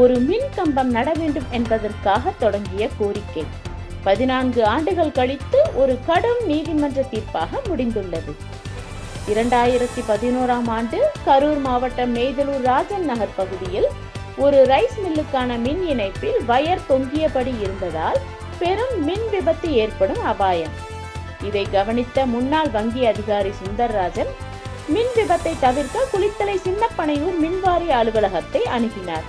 ஒரு மின் கம்பம் நட வேண்டும் என்பதற்காக தொடங்கிய கோரிக்கை. பதினான்கு ஆண்டுகள் கழித்து ஒரு கடும் நீதிமன்ற தீர்ப்பாக முடிந்துள்ளது. இரண்டாயிரத்தி பதினோராம் ஆண்டு கரூர் மாவட்டம் மேதலூர் ராஜன் நகர் பகுதியில் ஒரு ரைஸ் மில்லுக்கான மின் இணைப்பில் வயர் தொங்கியபடி இருந்ததால் பெரும் மின் விபத்து ஏற்படும் அபாயம். இதை கவனித்த முன்னாள் வங்கி அதிகாரி சுந்தர்ராஜன் மின் விபத்தை தவிர்க்க குளித்தலை சின்னப்பனையூர் மின்வாரிய அலுவலகத்தை அணுகினார்.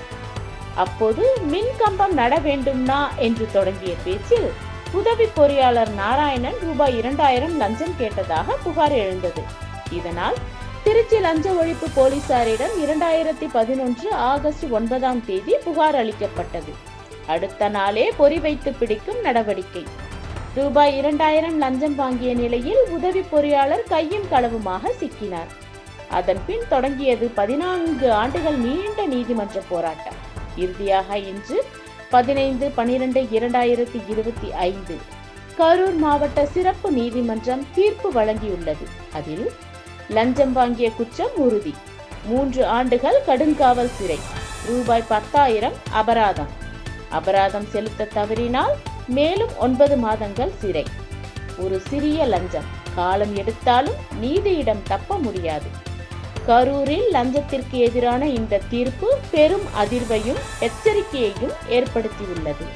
அப்போது மின் கம்பம் நட வேண்டும்னா என்று தொடங்கிய பேச்சில் உதவி பொறியாளர் நாராயணன் ரூபாய் இரண்டாயிரம் லஞ்சம் கேட்டதாக புகார் எழுந்தது. இதனால் திருச்சி லஞ்ச ஒழிப்பு போலீசாரிடம் இரண்டாயிரத்தி பதினொன்று ஆகஸ்ட் ஒன்பதாம் தேதி புகார் அளிக்கப்பட்டது. அடுத்த நாளே பொறி வைத்து பிடிக்கும் நடவடிக்கை. ரூபாய் இரண்டாயிரம் லஞ்சம் வாங்கிய நிலையில் உதவி பொறியாளர் கையும் களவுமாக சிக்கினார். அதன் பின் தொடங்கியது பதினான்கு ஆண்டுகள் நீண்ட நீதிமன்ற போராட்டம். இறுதியாக இன்று பதினைந்து பனிரெண்டு இரண்டாயிரத்தி இருபத்தி ஐந்து கரூர் மாவட்ட சிறப்பு நீதிமன்றம் தீர்ப்பு வழங்கியுள்ளது. அதில் லஞ்சம் வாங்கிய குற்றம் உறுதி. மூன்று ஆண்டுகள் கடுங்காவல் சிறை. ரூபாய் பத்தாயிரம் அபராதம். அபராதம் செலுத்த தவறினால் மேலும் ஒன்பது மாதங்கள் சிறை. ஒரு சிறிய லஞ்சம். காலம் எடுத்தாலும் நீதியிடம் தப்ப முடியாது. கரூரில் லஞ்சத்திற்கு எதிரான இந்த தீர்ப்பு பெரும் அதிர்வையும் எச்சரிக்கையையும் ஏற்படுத்தியுள்ளது.